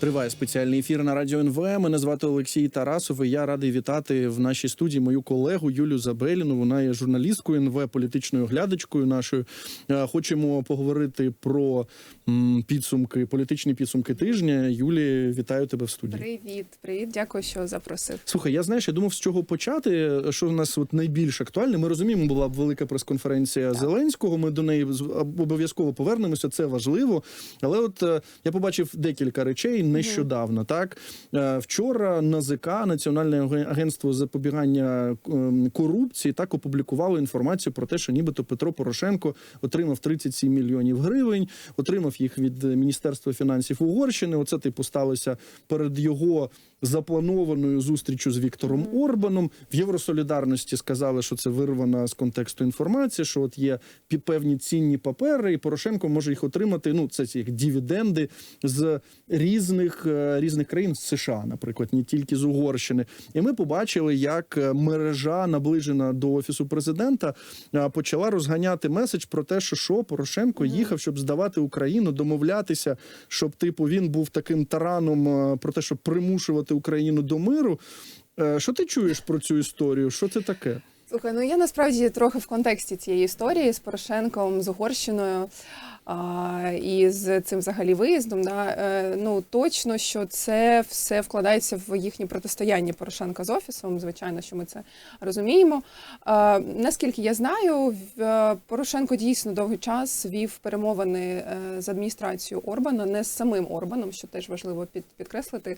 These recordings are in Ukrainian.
Триває спеціальний ефір на радіо НВ. Мене звати Олексій Тарасов. і Я радий вітати в нашій студії мою колегу Юлю Забеліну. Вона є журналісткою НВ, політичною оглядачкою нашою. Е, Хочемо поговорити про підсумки, політичні підсумки тижня. Юлі, вітаю тебе в студії. Привіт, привіт, дякую, що запросив. Слухай, я знаєш, я думав, з чого почати. Що в нас от найбільш актуальне. Ми розуміємо, була б велика прес-конференція. Зеленського. Ми до неї обов'язково повернемося. Це важливо. Але от е, я побачив декілька речей нещодавно. Так Е, вчора НАЗК, Національне аген- агентство запобігання ем, корупції, так опублікувало інформацію про те, що нібито Петро Порошенко отримав 37 мільйонів гривень, отримав їх від Міністерства фінансів Угорщини. Оце типу сталося перед його запланованою зустрічю з Віктором Орбаном. В Євросолідарності сказали, що це вирвана з контексту інформація, що от є певні цінні папери, і Порошенко може їх отримати. Ну, це ці дивіденди з різних, е, різних країн з США, наприклад, не тільки з Угорщини. І ми побачили, як е, мережа, наближена до офісу президента, е, почала розганяти меседж про те, що що Порошенко їхав, щоб здавати Україну, домовлятися, щоб типу він був таким тараном про те, щоб примушувати Україну до миру. Що ти чуєш про цю історію? Що це таке? Слухай, ну я насправді трохи в контексті цієї історії з Порошенком, з Угорщиною а, і з цим взагалі виїздом. Да, е, ну точно, що це все вкладається в їхнє протистояння Порошенка з офісом. Звичайно, що ми це розуміємо. А, наскільки я знаю, е, Порошенко дійсно довгий час вів перемовини е, з адміністрацією Орбана, не з самим Орбаном, що теж важливо під, підкреслити.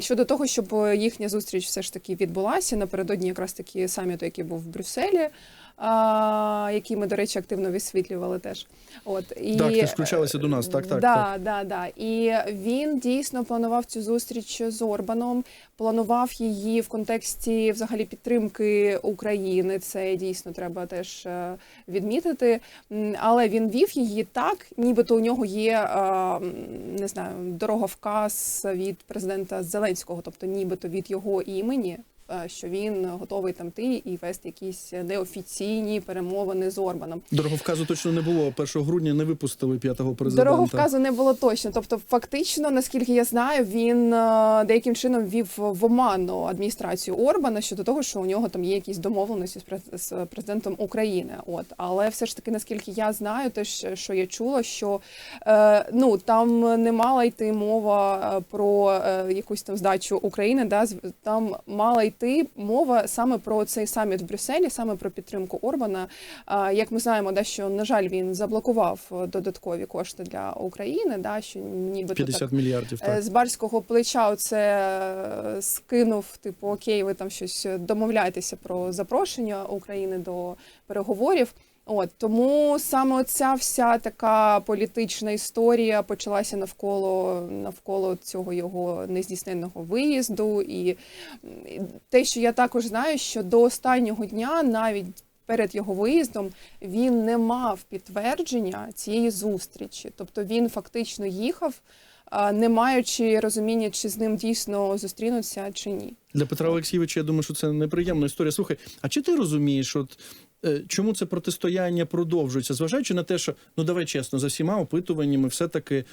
Щодо того, щоб їхня зустріч все ж таки відбулася напередодні якраз таки саміту, який був в Брюсселі, а, який ми, до речі, активно висвітлювали теж. От і Так, ти ж включалася до нас, так, так, да, так. Да, да. І він дійсно планував цю зустріч з Орбаном, планував її в контексті взагалі підтримки України. Це дійсно треба теж е, відмітити. Але він вів її так, нібито у нього є е, не знаю дороговказ від президента Зеленського, тобто нібито від його імені. Е, Що він готовий там ти і вести якісь неофіційні перемовини з Орбаном. Дороговказу точно не було. 1 грудня не випустили п'ятого президента. Дороговказу не було точно. Тобто, фактично, наскільки я знаю, він е, деяким чином вів в оману адміністрацію Орбана щодо того, що у нього там є якісь домовленості з през- з президентом України. От але все ж таки, наскільки я знаю, теж що я чула, що е, ну там не мала йти мова про якусь там здачу України. Да, там мала йти мова саме про цей саміт в Брюсселі, саме про підтримку Орбана. Як ми знаємо, да, що на жаль він заблокував е, додаткові кошти для України, да, що нібито 50 так, мільярдів. е, Так. з барського плеча оце е, скинув, типу, окей, ви там щось домовляєтеся про запрошення України до переговорів. От тому саме ця вся така політична історія почалася навколо навколо цього його нездійсненного виїзду, і те, що я також знаю, що до останнього дня навіть. Перед його виїздом він не мав підтвердження цієї зустрічі, тобто він фактично їхав, не маючи розуміння, чи з ним дійсно зустрінуться чи ні. Для Петра Олексійовича, я думаю, що це неприємна історія. Слухай, а чи ти розумієш, от чому це протистояння продовжується? Зважаючи на те, що ну давай чесно, за всіма опитуваннями, все таки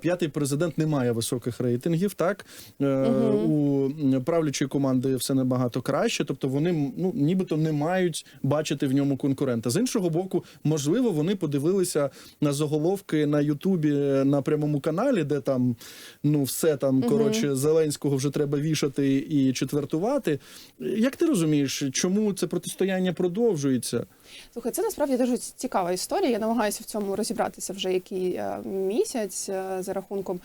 п'ятий президент не має високих рейтингів. Так Е, Мгм. у правлячої команди все набагато краще. Тобто вони ну нібито не мають бачити в ньому конкурента. З іншого боку, можливо, вони подивилися на заголовки на Ютубі е, на прямому каналі, де там ну все там Мгм. коротше Зеленського вже треба вішати і четвертувати. Як ти розумієш, чому це протистояння продовжується? Слухай, це насправді дуже цікава історія. Я намагаюся в цьому розібратися вже який е, місяць е, за рахунком.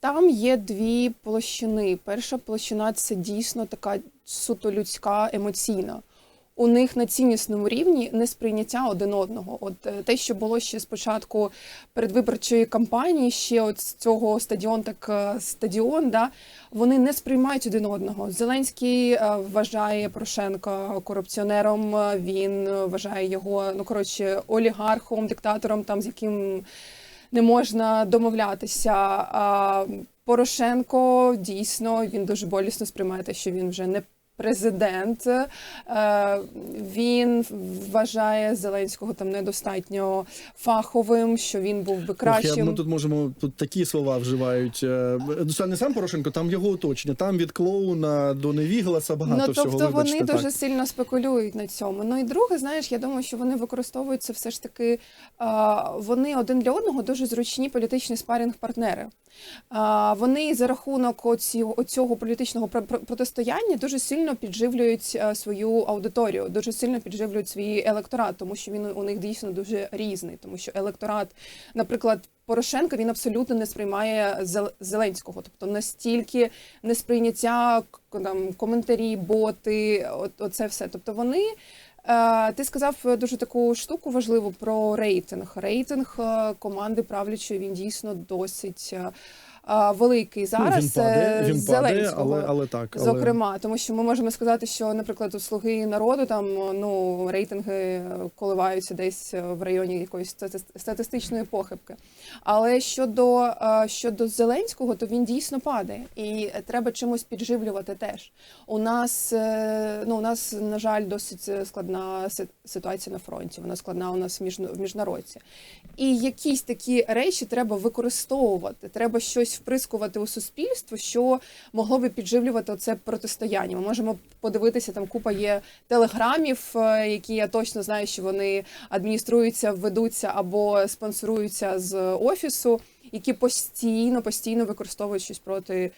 Там є дві площини. Перша площина це дійсно така суто людська, емоційна. У них на ціннісному рівні несприйняття один одного. От е, те, що було ще спочатку передвиборчої кампанії, ще от з цього стадіон, так е, стадіон, да, вони не сприймають один одного. Зеленський е, вважає Порошенка корупціонером. Він вважає його ну коротше олігархом, диктатором, там з яким не можна домовлятися. Порошенко дійсно він дуже болісно сприймає те, що він вже не Президент е, він вважає Зеленського там недостатньо фаховим, що він був би Ох, я, кращим. ми тут можемо тут такі слова вживають. Ну, це не сам Порошенко, там його оточення. Там від клоуна до невігласа багато ну, всього. тобто вибачте, вони так. дуже сильно спекулюють на цьому. Ну і друге, знаєш, я думаю, що вони використовують це все ж таки. Вони один для одного дуже зручні політичні спарінг-партнери. А, вони за рахунок оцього політичного пр- пр- протистояння дуже сильно підживлюють е, свою аудиторію, дуже сильно підживлюють свій електорат, тому що він у них дійсно дуже різний. Тому що електорат, наприклад. Порошенко він абсолютно не сприймає Зеленського, тобто настільки несприйняття там коментарі, боти, от, оце все. Тобто вони. Е, ти сказав дуже таку штуку важливу про рейтинг. Рейтинг е, команди правлячої він дійсно досить е, е, великий зараз. ну, він падає, е, він падає, але, але так. Але... Зокрема, тому що ми можемо сказати, що, наприклад, у слуги народу там ну рейтинги коливаються десь в районі якоїсь статистичної похибки. Але щодо, е, щодо Зеленського, то він дійсно падає, і треба чимось підживлювати теж. У нас е, ну у нас на жаль досить складна си- ситуація на фронті. Вона складна у нас в міжна- міжнародці. І якісь такі речі треба використовувати. Треба щось вприскувати у суспільство, що могло би підживлювати це протистояння. Ми можемо подивитися, там купа є телеграмів, е, які я точно знаю, що вони адмініструються, ведуться або спонсоруються з офісу, які постійно, постійно використовують щось проти.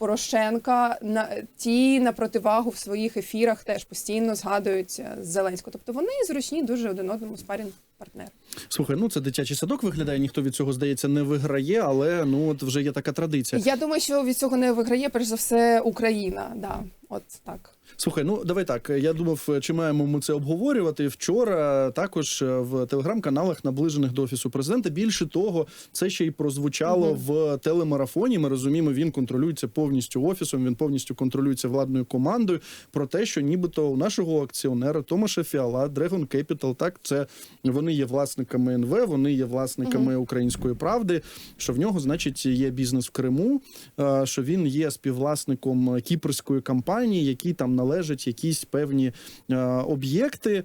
Порошенка на ті на противагу в своїх ефірах теж постійно згадують е, Зеленського. Тобто вони зручні дуже один одному спарінг партнер. Слухай, ну це дитячий садок виглядає, ніхто від цього здається не виграє, але ну от вже є така традиція. Я думаю, що від цього не виграє перш за все Україна. Да, от так. Слухай, ну давай так. Я думав, чи маємо ми це обговорювати вчора. Також в телеграм-каналах, наближених до офісу президента. Більше того, це ще й прозвучало Мгм. в телемарафоні. Ми розуміємо, він контролюється повністю офісом. Він повністю контролюється владною командою. Про те, що нібито у нашого акціонера Томаша Фіала, Dragon Capital, так це вони є власниками НВ, вони є власниками української правди. Що в нього, значить, є бізнес в Криму, е, що він є співвласником кіпрської компанії, які там належать якісь певні е, об'єкти.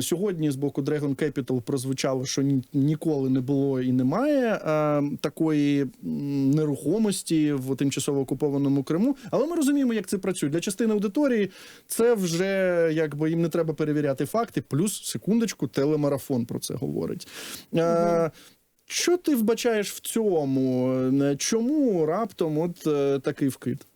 Сьогодні з боку Dragon Capital прозвучало, що ні, ніколи не було і немає е, такої нерухомості в тимчасово окупованому Криму. Але ми розуміємо, як це працює. Для частини аудиторії це вже якби їм не треба перевіряти факти. Плюс секундочку, телемарафон про це говорить. Е, що ти вбачаєш в цьому? Чому раптом от е, такий вкид?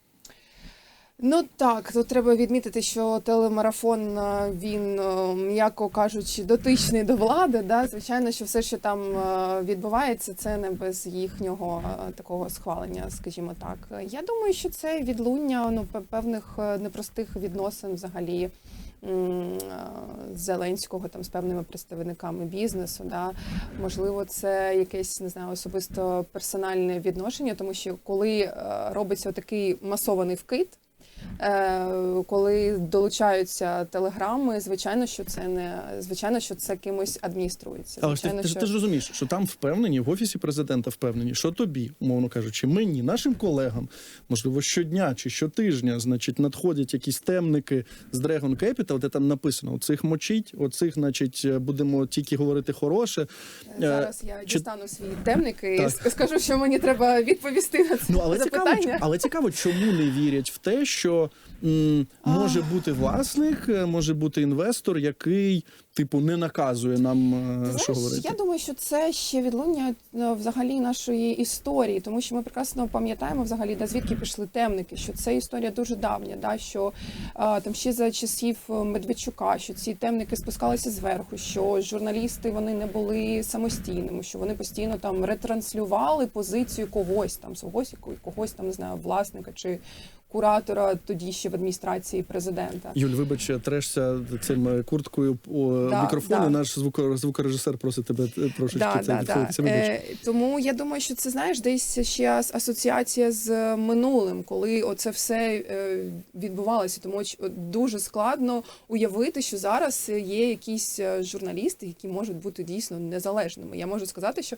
Ну так, тут треба відмітити, що телемарафон е, він, е, м'яко кажучи, дотичний до влади. Да? Звичайно, що все, що там е, відбувається, це не без їхнього такого схвалення, скажімо так. Я думаю, що це відлуння ну, певних непростих відносин взагалі. Зеленського там з певними представниками бізнесу, да можливо, це якесь не знаю особисто персональне відношення, тому що коли робиться такий масований вкид, коли долучаються телеграми, звичайно, що це не звичайно, що це кимось адмініструється. Але Звичайно, ти, ж- ти ж розумієш, що там впевнені в офісі президента впевнені, що тобі, умовно кажучи, мені, нашим колегам, можливо, щодня чи щотижня, значить, надходять якісь темники з Dragon Capital, де там написано: оцих мочить, оцих, значить, будемо тільки говорити хороше. зараз я чи- дістану свій темник і Так. скажу, що мені треба відповісти на це, Ну але цікаво, питання. але цікаво, чому не вірять в те, що м, може бути власник, е, може бути інвестор, який типу не наказує нам е, Ти що говорити. я думаю, що це ще відлуння е, взагалі нашої історії, тому що ми прекрасно пам'ятаємо взагалі, де звідки пішли темники, що це історія дуже давня, да, що е, там ще за часів Медведчука, що ці темники спускалися зверху, що журналісти вони не були самостійними, що вони постійно там ретранслювали позицію когось там, свого когось там не знаю, власника чи куратора тоді ще в адміністрації президента. Юль, вибач, трешся цим е, курткою о Да, мікрофон, да. наш звуко- звукорежисер просить тебе е, трошечки Да, це да, да. Е, тому я думаю, що це знаєш десь ще асоціація з минулим, коли оце все е, відбувалося. Тому дуже складно уявити, що зараз є якісь е, журналісти, які можуть бути дійсно незалежними. Я можу сказати, що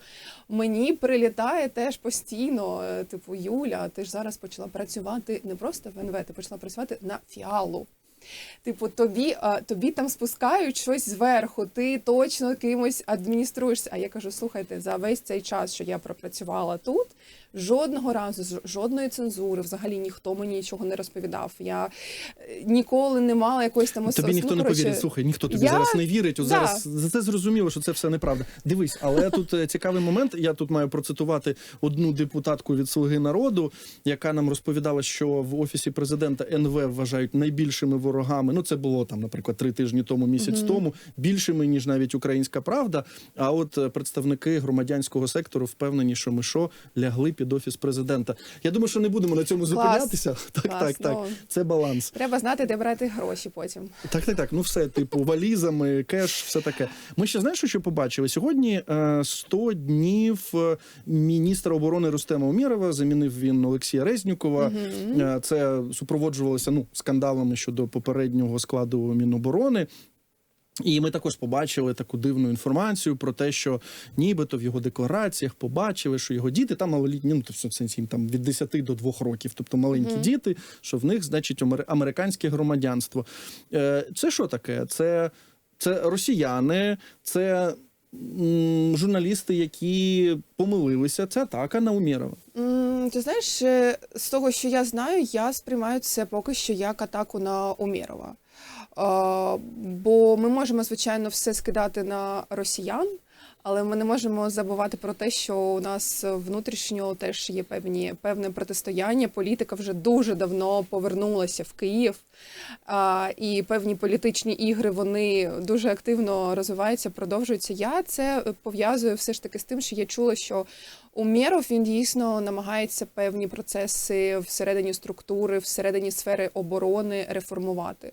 мені прилітає теж постійно, е, типу Юля, ти ж зараз почала працювати не просто просто в НВ, ти почала працювати на фіалу. Типу, тобі, тобі там спускають щось зверху, ти точно кимось адмініструєшся. А я кажу: слухайте, за весь цей час, що я пропрацювала тут, жодного разу, жодної цензури, взагалі ніхто мені нічого не розповідав. Я е, ніколи не мала якоїсь там Тобі ніхто ну, не коротше, повірить. Слухай, ніхто тобі я- зараз не вірить. От Да. зараз за це зрозуміло, що це все неправда. Дивись, але тут е, цікавий момент. Я тут маю процитувати одну депутатку від Слуги народу, яка нам розповідала, що в офісі президента НВ вважають найбільшими ворогами. Ну це було там, наприклад, три тижні тому, місяць тому, більшими ніж навіть українська правда. А от е, представники громадянського сектору впевнені, що ми що лягли під офіс президента. Я думаю, що не будемо на цьому зупинятися. Так, Клас, так, так. ну. Це баланс. Треба знати, де брати гроші потім. Так, так, так. Ну все, типу, валізами, кеш, все таке. Ми ще знаєш, що побачили? Сьогодні е, 100 днів е, міністра оборони Рустема Умєрова. Замінив він Олексія Резнікова. Е, Це супроводжувалося ну, скандалами щодо попереднього складу Міноборони. І ми також побачили таку дивну інформацію про те, що нібито в його деклараціях побачили, що його діти там малолітні, ну тобто в сенсі їм там від 10 до 2 років, тобто маленькі діти, що в них значить амер- американське громадянство. Е, Це що таке? Це, це росіяни, це журналісти, які помилилися. Це атака на Умєрова. М, Ти знаєш, е, з того, що я знаю, я сприймаю це поки що як атаку на Умєрова. Бо ми можемо, звичайно, все скидати на росіян, але ми не можемо забувати про те, що у нас внутрішньо теж є певні певне протистояння. Політика вже дуже давно повернулася в Київ, і певні політичні ігри вони дуже активно розвиваються, продовжуються. Я це пов'язую все ж таки з тим, що я чула, що Умєров він дійсно намагається певні процеси всередині структури, всередині сфери оборони реформувати.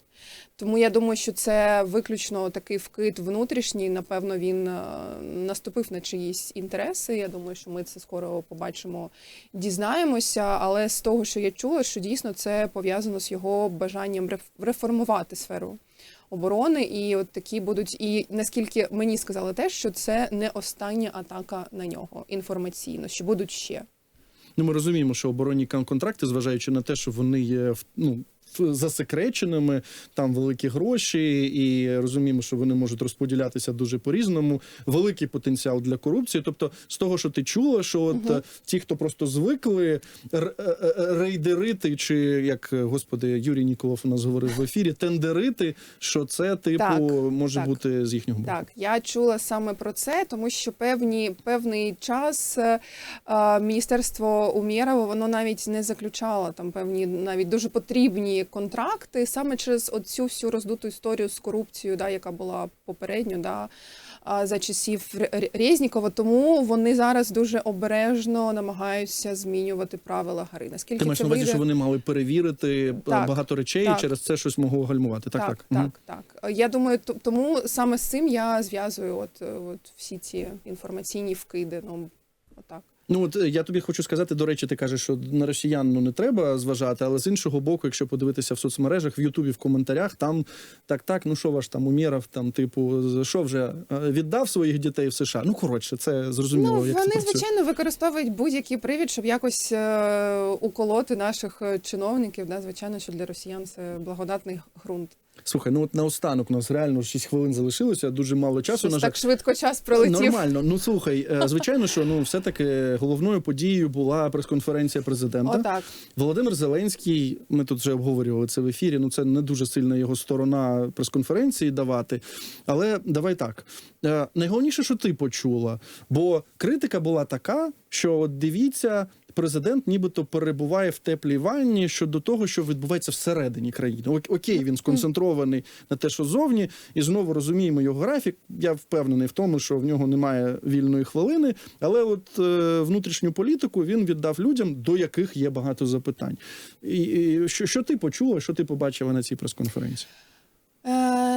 Тому я думаю, що це виключно такий вкид внутрішній. Напевно, він е, наступив на чиїсь інтереси. Я думаю, що ми це скоро побачимо, дізнаємося. Але з того, що я чула, що дійсно це пов'язано з його бажанням реф- реформувати сферу оборони, і от такі будуть. І наскільки мені сказали те, що це не остання атака на нього інформаційно, що будуть ще. Ну, ми розуміємо, що оборонні кон- контракти, зважаючи на те, що вони є ну, засекреченими, там великі гроші, і розуміємо, що вони можуть розподілятися дуже по-різному. Великий потенціал для корупції. Тобто, з того, що ти чула, що от е, ті, хто просто звикли е, е, рейдерити, чи як господи Юрій Ніколов у нас говорив в ефірі, тендерити, що це типу Так, може так. бути з їхнього боку. Так, я чула саме про це, тому що певні певний час е, е, міністерство Умєрова воно навіть не заключало там певні навіть дуже потрібні контракти саме через оцю всю роздуту історію з корупцією, да, яка була попередньо, да. За часів Ре- Ре- Резнікова, тому вони зараз дуже обережно намагаються змінювати правила гри. Наскільки Ти маєш на увазі, вийде? що вони мали перевірити е, Так, багато речей, так. і через це щось могло гальмувати. Так, так. так, так, так. Я думаю, тому саме з цим я зв'язую от, от всі ці інформаційні вкиди. Ну отак. Ну от е, я тобі хочу сказати, до речі, ти кажеш, що на росіян ну не треба зважати, але з іншого боку, якщо подивитися в соцмережах, в Ютубі, в коментарях, там так, так, ну що ваш там умірав, там, типу, що вже е, віддав своїх дітей в США. Ну коротше, це зрозуміло. Ну як вони працює. звичайно використовують будь-який привід, щоб якось е, уколоти наших е, чиновників. Да, звичайно, що для росіян це благодатний ґрунт. Слухай, ну от наостанок у нас реально 6 хвилин залишилося, дуже мало часу. Щось на жаль. так швидко час пролетів. Нормально. Ну слухай, е, звичайно, що ну все таки головною подією була прес-конференція президента. Отак. Володимир Зеленський, ми тут вже обговорювали це в ефірі. Ну це не дуже сильна його сторона прес-конференції давати. Але давай так. Е, Найголовніше, що ти почула, бо критика була така, що от дивіться. Президент нібито перебуває в теплій ванні щодо того, що відбувається всередині країни. Ок- Окей, він сконцентрований на те, що зовні, і знову розуміємо його графік. Я впевнений в тому, що в нього немає вільної хвилини, але от е, внутрішню політику він віддав людям, до яких є багато запитань. І, і що, що ти почула, що ти побачила на цій прес-конференції?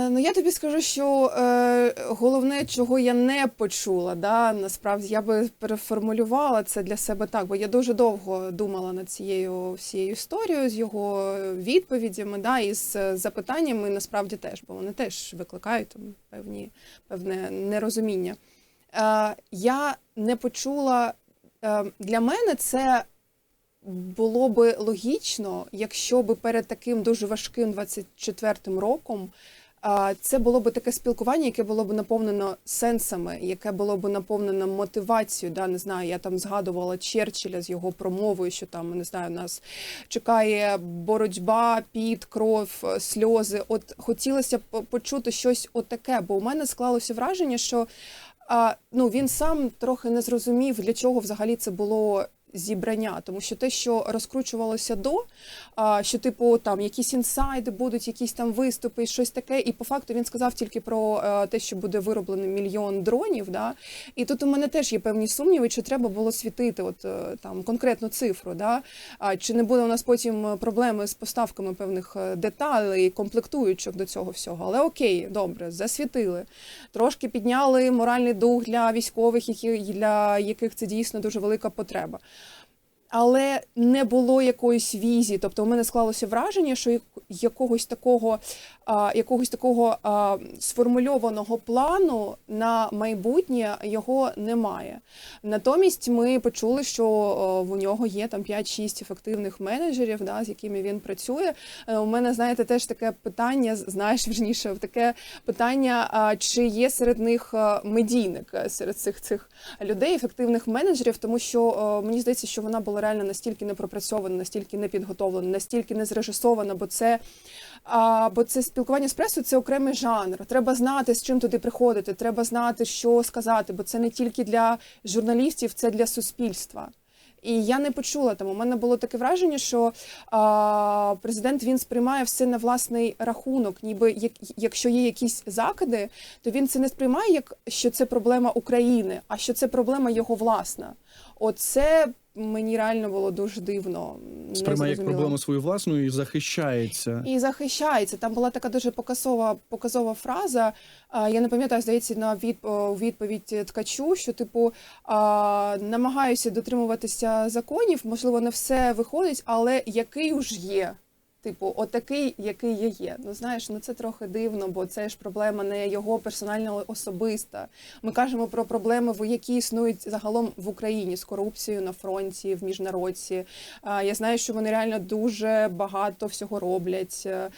Е, ну я тобі скажу, що е, головне, чого я не почула, да, насправді я би переформулювала це для себе так, бо я дуже довго думала над цією всією історією з його відповідями, да, і з е, запитаннями насправді теж, бо вони теж викликають там певні певне нерозуміння. Е, я не почула е, для мене це було би логічно, якщо би перед таким дуже важким 24-м роком. Це було б таке спілкування, яке було б наповнено сенсами, яке було б наповнено мотивацією. Да, не знаю, я там згадувала Черчилля з його промовою, що там не знаю, нас чекає боротьба, піт, кров, сльози. От хотілося б почути щось отаке, бо у мене склалося враження, що а, ну, він сам трохи не зрозумів, для чого взагалі це було. Зібрання, тому що те, що розкручувалося до, що типу там якісь інсайди будуть, якісь там виступи, щось таке. І по факту він сказав тільки про е, те, що буде вироблено мільйон дронів. Да? І тут у мене теж є певні сумніви, чи треба було світити от е, там конкретну цифру, да? чи не буде у нас потім проблеми з поставками певних е, деталей, комплектуючих до цього всього. Але окей, добре, засвітили. Трошки підняли моральний дух для військових, які для яких це дійсно дуже велика потреба. Але не було якоїсь візії. Тобто, у мене склалося враження, що якогось такого, а, якогось такого а, сформульованого плану на майбутнє його немає. Натомість ми почули, що в нього є там 5-6 ефективних менеджерів, да, з якими він працює. Е, У мене, знаєте, теж таке питання, знаєш, вірніше, таке питання, а, чи є серед них медійник е, серед цих цих людей, ефективних менеджерів, тому що е, мені здається, що вона була реально настільки не пропрацьована, настільки не підготовлена, настільки не зрежисована, бо це. Бо це спілкування з пресою це окремий жанр. Треба знати, з чим туди приходити. Треба знати, що сказати, бо це не тільки для журналістів, це для суспільства. І я не почула там. У мене було таке враження, що а, президент він сприймає все на власний рахунок. Ніби як, якщо є якісь закиди, то він це не сприймає як що це проблема України, а що це проблема його власна. Оце мені реально було дуже дивно. Сприймає як проблему свою власну і захищається. І захищається. Там була така дуже показова, показова фраза. Я не пам'ятаю, здається, на від, відповідь ткачу, що типу намагаюся дотримуватися законів. Можливо, не все виходить, але який уж є. Типу, отакий, який я є. Ну знаєш, ну це трохи дивно, бо це ж проблема не його персональна особиста. Ми кажемо про проблеми, які існують загалом в Україні з корупцією на фронті, в міжнародці. Я знаю, що вони реально дуже багато всього роблять е,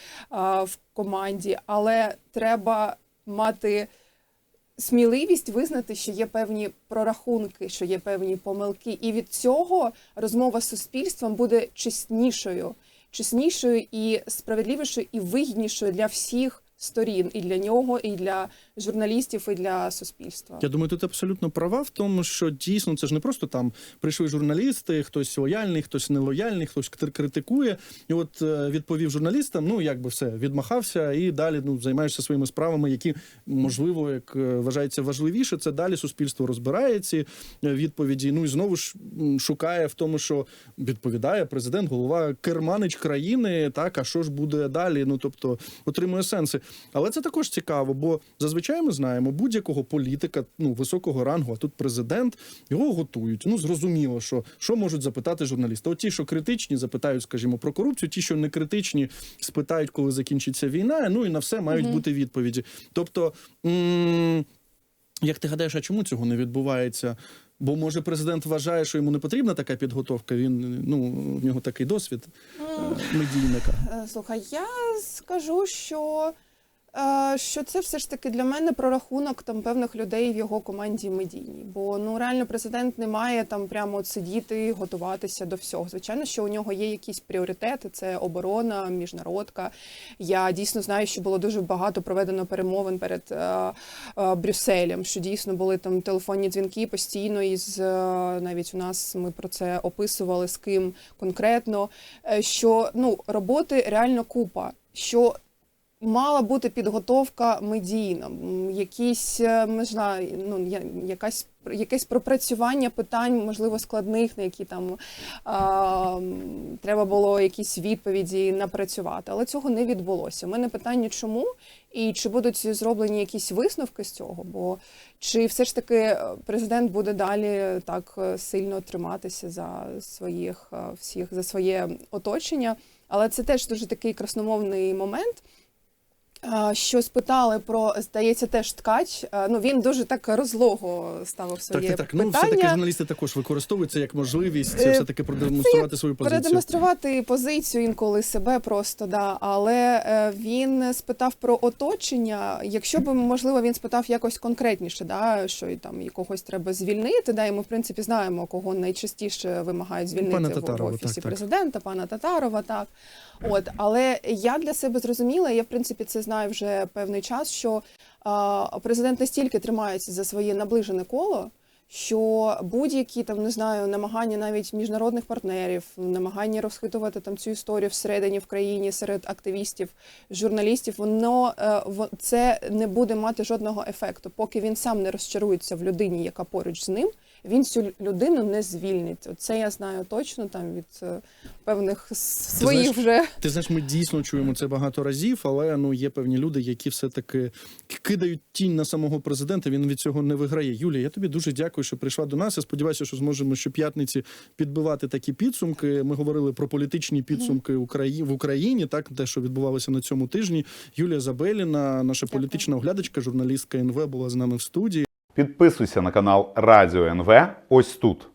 в команді, але треба мати. Сміливість визнати, що є певні прорахунки, що є певні помилки, і від цього розмова з суспільством буде чеснішою, чеснішою і справедливішою, і вигіднішою для всіх сторін, і для нього, і для журналістів, і для суспільства. Я думаю, тут абсолютно права в тому, що дійсно це ж не просто там прийшли журналісти, хтось лояльний, хтось нелояльний, хтось кр- критикує. І от е, відповів журналістам, ну як би все, відмахався і далі ну займаєшся своїми справами, які можливо, як е, вважається важливіше. Це далі суспільство розбирає ці е, відповіді. Ну і знову ж шукає в тому, що відповідає президент, голова керманич країни. Так, а що ж буде далі? Ну тобто отримує сенси. Але це також цікаво, бо зазвичай ми знаємо будь-якого політика ну високого рангу, а тут президент його готують. Ну зрозуміло, що що можуть запитати журналісти. От ті, що критичні, запитають, скажімо, про корупцію. Ті, що не критичні, спитають, коли закінчиться війна. Ну і на все мають Мгм. бути відповіді. Тобто. М- як ти гадаєш, а чому цього не відбувається? Бо може президент вважає, що йому не потрібна така підготовка. Він ну в нього такий досвід е, медійника. Е, Слухай, я скажу, що, що це все ж таки для мене прорахунок там певних людей в його команді медійній. Бо ну реально президент не має там прямо от сидіти, готуватися до всього. Звичайно, що у нього є якісь пріоритети: це оборона, міжнародка. Я дійсно знаю, що було дуже багато проведено перемовин перед е, е, Брюсселем, що дійсно були там телефонні дзвінки постійно із е, навіть у нас ми про це описували з ким конкретно. е, Що ну роботи реально купа. Що Мала бути підготовка медійна, якісь не знаю, ну якась якесь пропрацювання питань, можливо, складних, на які там а, треба було якісь відповіді напрацювати. Але цього не відбулося. У мене питання, чому і чи будуть зроблені якісь висновки з цього? Бо чи все ж таки е, президент буде далі так е, сильно триматися за своїх е, всіх за своє оточення? Але це теж дуже такий красномовний момент. А, Що спитали про, здається, теж ткач. Ну він дуже так розлого ставив Так, своє так, так. Ну, все-таки журналісти також використовують це як можливість Е, все таки продемонструвати свою позицію. Передемонструвати позицію інколи себе просто да. Але е, він спитав про оточення. Якщо б можливо він спитав якось конкретніше, да, що і там якогось треба звільнити. Да, і ми в принципі знаємо, кого найчастіше вимагають звільнити Пана в- Татарова, офісі так, так. президента, пана Татарова. Так от, але я для себе зрозуміла, я в принципі це знаю вже певний час, що президент настільки тримається за своє наближене коло. Що будь-які там не знаю намагання навіть міжнародних партнерів, намагання розхитувати там цю історію всередині в країні серед активістів, журналістів, воно е, це не буде мати жодного ефекту, поки він сам не розчарується в людині, яка поруч з ним. Він цю людину не звільнить. Це я знаю точно там від е, певних своїх знаєш, вже Ти знаєш, ми дійсно чуємо це багато разів, але ну є певні люди, які все таки кидають тінь на самого президента. Він від цього не виграє. Юлія, я тобі дуже дякую, що прийшла до нас. Я сподіваюся, що зможемо щоп'ятниці підбивати такі підсумки. Ми говорили про політичні підсумки Украї... в Україні, так те, що відбувалося на цьому тижні. Юлія Забеліна, наша Дякую. політична оглядачка, журналістка НВ, була з нами в студії. Підписуйся на канал Радіо НВ ось тут.